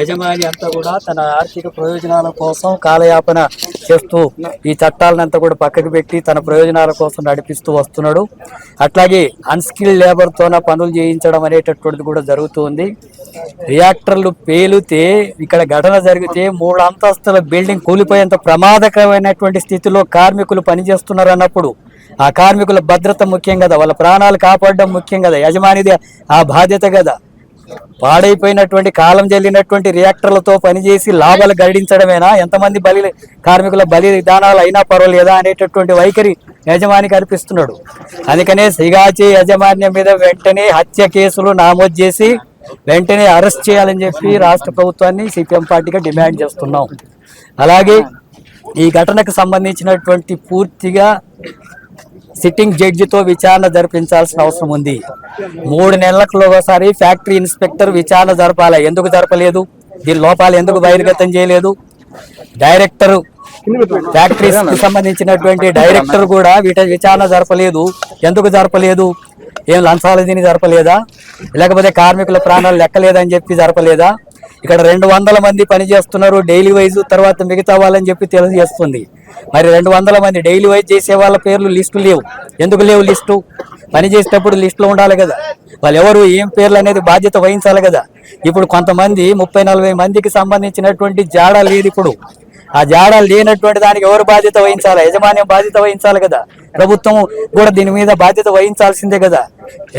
యజమాని అంతా కూడా తన ఆర్థిక ప్రయోజనాల కోసం కాలయాపన చేస్తూ ఈ చట్టాలనంతా కూడా పక్కకు పెట్టి తన ప్రయోజనాల కోసం నడిపిస్తూ వస్తున్నాడు. అట్లాగే అన్స్కిల్ లేబర్ తోన పనులు చేయించడం అనేటటువంటిది కూడా జరుగుతుంది. రియాక్టర్లు పేలితే ఇక్కడ ఘటన జరిగితే మూడు అంతస్తుల బిల్డింగ్ కూలిపోయేంత ప్రమాదకరమైనటువంటి స్థితిలో కార్మికులు పనిచేస్తున్నారు అన్నప్పుడు ఆ కార్మికుల భద్రత ముఖ్యం కదా వాళ్ళ ప్రాణాలు కాపాడడం ముఖ్యం కదా యజమానిది ఆ బాధ్యత కదా. పాడైపోయినటువంటి కాలం చెల్లినటువంటి రియాక్టర్లతో పనిచేసి లాభాలు గడించడమేనా? ఎంతమంది బలి కార్మికుల బలి విధానాలు అయినా పర్వాలేదా అనేటటువంటి వైఖరి యజమాని అనిపిస్తున్నాడు. అందుకనే సిగాచి యజమాన్యం మీద వెంటనే హత్య కేసులు నామోదు చేసి వెంటనే అరెస్ట్ చేయాలని చెప్పి రాష్ట్ర ప్రభుత్వాన్ని సిపిఎం పార్టీగా డిమాండ్ చేస్తున్నాం. అలాగే ఈ ఘటనకు సంబంధించినటువంటి పూర్తిగా సిట్టింగ్ జడ్జితో విచారణ జరిపించాల్సిన అవసరం ఉంది. మూడు నెలలకు ఒకసారి ఫ్యాక్టరీ ఇన్స్పెక్టర్ విచారణ జరపాలి. ఎందుకు జరపలేదు? దీని లోపాలు ఎందుకు బహిర్గతం చేయలేదు? డైరెక్టర్ ఫ్యాక్టరీస్కి సంబంధించినటువంటి డైరెక్టర్ కూడా వీట విచారణ జరపలేదు. ఎందుకు జరపలేదు? ఏం లంచాలు దీన్ని జరపలేదా? లేకపోతే కార్మికుల ప్రాణాలు లెక్కలేదని చెప్పి జరపలేదా? ఇక్కడ రెండు వందల మంది పని చేస్తున్నారు డైలీ వైజ్ తర్వాత మిగతా వాళ్ళని చెప్పి తెలియజేస్తుంది. మరి రెండు వందల మంది డైలీ వైజ్ చేసే వాళ్ళ పేర్లు లిస్టు లేవు. ఎందుకు లేవు లిస్టు? పని చేసేటప్పుడు లిస్టులో ఉండాలి కదా. వాళ్ళు ఎవరు ఏం పేర్లు అనేది బాధ్యత వహించాలి కదా. ఇప్పుడు కొంతమంది ముప్పై నలభై మందికి సంబంధించినటువంటి జాడ లేదు ఇప్పుడు. ఆ జాడ లేనటువంటి దానికి ఎవరు బాధ్యత వహించాలి? యజమాన్యం బాధ్యత వహించాలి కదా. ప్రభుత్వం కూడా దీని మీద బాధ్యత వహించాల్సిందే కదా.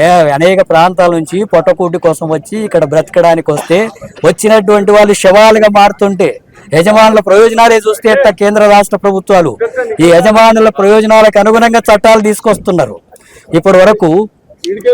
ఏ అనేక ప్రాంతాల నుంచి పొట్టకూటి కోసం వచ్చి ఇక్కడ బ్రతకడానికి వస్తే వచ్చినటువంటి వాళ్ళు శవాలుగా మారుతుంటే యజమానుల ప్రయోజనాలే చూస్తే కేంద్ర రాష్ట్ర ప్రభుత్వాలు ఈ యజమానుల ప్రయోజనాలకు అనుగుణంగా చట్టాలు తీసుకొస్తున్నారు. ఇప్పటి వరకు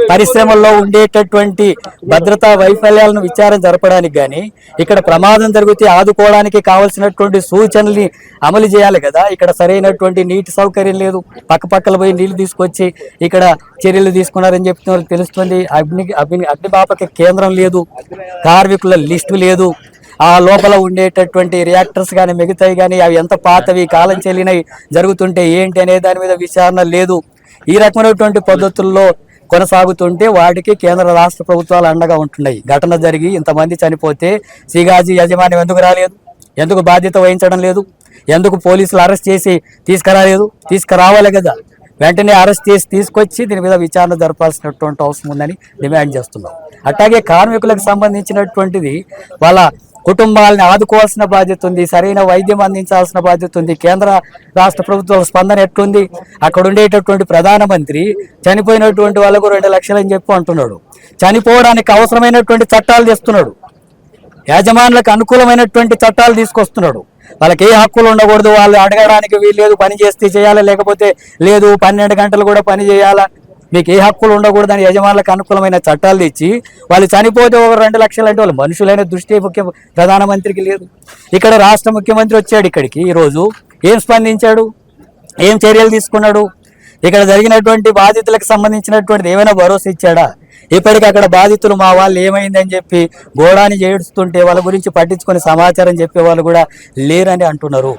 పరిశ్రమల్లో ఉండేటటువంటి భద్రతా వైఫల్యాలను విచారం జరపడానికి కానీ ఇక్కడ ప్రమాదం జరిగితే ఆదుకోవడానికి కావలసినటువంటి సూచనల్ని అమలు చేయాలి కదా. ఇక్కడ సరైనటువంటి నీటి సౌకర్యం లేదు. పక్కపక్కల పోయి నీళ్ళు తీసుకొచ్చి ఇక్కడ చర్యలు తీసుకున్నారని చెప్తున్నారు తెలుస్తుంది. అగ్ని అగ్ని అగ్నిమాపక కేంద్రం లేదు. కార్మికుల లిస్టు లేదు. ఆ లోపల ఉండేటటువంటి రియాక్టర్స్ కానీ మిగతాయి కానీ అవి ఎంత పాతవి కాలం చెల్లినవి జరుగుతుంటే ఏంటి అనే దాని మీద విచారణ లేదు. ఈ రకమైనటువంటి పద్ధతుల్లో కొనసాగుతుంటే వాటికి కేంద్ర రాష్ట్ర ప్రభుత్వాలు అండగా ఉంటున్నాయి. ఘటన జరిగి ఇంతమంది చనిపోతే శ్రీగాజీ యజమాని ఎందుకు రాలేదు? ఎందుకు బాధ్యత వహించడం లేదు? ఎందుకు పోలీసులు అరెస్ట్ చేసి తీసుకురాలేదు? తీసుకురావాలి కదా. వెంటనే అరెస్ట్ చేసి తీసుకొచ్చి దీని మీద విచారణ జరపాల్సినటువంటి అవసరం ఉందని డిమాండ్ చేస్తున్నాం. అట్లాగే కార్మికులకు సంబంధించినటువంటిది వాళ్ళ కుటుంబాలని ఆదుకోవాల్సిన బాధ్యత ఉంది సరైన వైద్యం అందించాల్సిన బాధ్యత ఉంది. కేంద్ర రాష్ట్ర ప్రభుత్వాల స్పందన ఎట్లుంది? అక్కడ ఉండేటటువంటి ప్రధానమంత్రి చనిపోయినటువంటి వాళ్ళకు రెండు లక్షలు అని చెప్పి అంటున్నాడు. చనిపోవడానికి అవసరమైనటువంటి చట్టాలు తెస్తున్నాడు యాజమానులకు అనుకూలమైనటువంటి చట్టాలు తీసుకొస్తున్నాడు. వాళ్ళకి ఏ హక్కులు ఉండకూడదు వాళ్ళు అడగడానికి వీలు లేదు పని చేస్తే చేయాలా లేకపోతే లేదు పన్నెండు గంటలు కూడా పని చేయాలా? మీకు ఏ హక్కులు ఉండకూడదని యజమానులకు అనుకూలమైన చట్టాలు తెచ్చి వాళ్ళు చనిపోతే ఒక రెండు లక్షలు అంటే వాళ్ళు మనుషులైన దృష్టి ముఖ్య ప్రధానమంత్రికి లేదు. ఇక్కడ రాష్ట్ర ముఖ్యమంత్రి వచ్చాడు ఇక్కడికి ఈరోజు. ఏం స్పందించాడు? ఏం చర్యలు తీసుకున్నాడు? ఇక్కడ జరిగినటువంటి బాధితులకు సంబంధించినటువంటిది ఏమైనా భరోసా ఇచ్చాడా? ఇప్పటికి అక్కడ బాధితులు మా వాళ్ళు ఏమైందని చెప్పి గోడాని చేడుస్తుంటే వాళ్ళ గురించి పట్టించుకొని సమాచారం చెప్పే వాళ్ళు కూడా లేరని అంటున్నారు.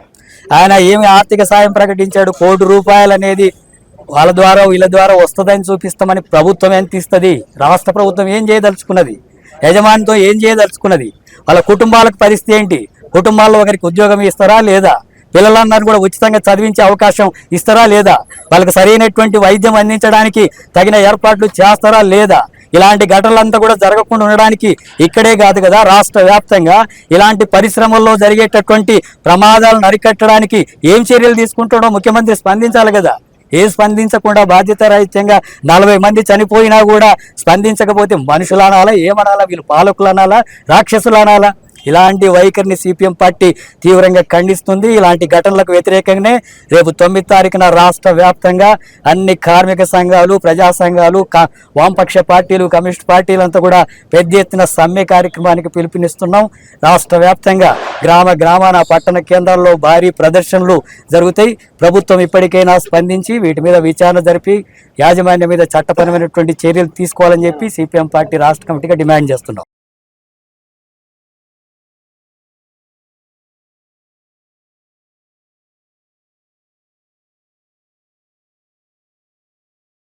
ఆయన ఏమి ఆర్థిక సాయం ప్రకటించాడు? కోటి రూపాయలు అనేది వాళ్ళ ద్వారా వీళ్ళ ద్వారా వస్తుందని చూపిస్తామని ప్రభుత్వం ఎంత ఇస్తుంది రాష్ట్ర ప్రభుత్వం ఏం చేయదలుచుకున్నది? యజమానితో ఏం చేయదలుచుకున్నది? వాళ్ళ కుటుంబాలకు పరిస్థితి ఏంటి? కుటుంబాల్లో ఒకరికి ఉద్యోగం ఇస్తారా లేదా? పిల్లలందరూ కూడా ఉచితంగా చదివించే అవకాశం ఇస్తారా లేదా? వాళ్ళకి సరైనటువంటి వైద్యం అందించడానికి తగిన ఏర్పాట్లు చేస్తారా లేదా? ఇలాంటి ఘటనలంతా కూడా జరగకుండా ఉండడానికి ఇక్కడే కాదు కదా రాష్ట్ర వ్యాప్తంగా ఇలాంటి పరిశ్రమల్లో జరిగేటటువంటి ప్రమాదాలను అరికట్టడానికి ఏం చర్యలు తీసుకుంటాడో ముఖ్యమంత్రి స్పందించాలి కదా. ఏ స్పందించకుండా బాధ్యత రహితంగా నలభై మంది చనిపోయినా కూడా స్పందించకపోతే మనుషులు అనాలా ఏమనాలా వీళ్ళు పాలకులు అనాలా రాక్షసులు అనాలా ఇలాంటి వైఖరిని సిపిఎం పార్టీ తీవ్రంగా ఖండిస్తుంది. ఇలాంటి ఘటనలకు వ్యతిరేకంగానే రేపు తొమ్మిది తారీఖున రాష్ట్ర వ్యాప్తంగా అన్ని కార్మిక సంఘాలు ప్రజా సంఘాలు వామపక్ష పార్టీలు కమ్యూనిస్ట్ పార్టీలంతా కూడా పెద్ద ఎత్తున సమ్మె కార్యక్రమానికి పిలుపునిస్తున్నాం. రాష్ట్ర వ్యాప్తంగా గ్రామ గ్రామాన పట్టణ కేంద్రాల్లో భారీ ప్రదర్శనలు జరుగుతాయి. ప్రభుత్వం ఇప్పటికైనా స్పందించి వీటి మీద విచారణ జరిపి యాజమాన్యం మీద చట్టపరమైనటువంటి చర్యలు తీసుకోవాలని చెప్పి సిపిఎం పార్టీ రాష్ట్ర కమిటీగా డిమాండ్ చేస్తున్నాం.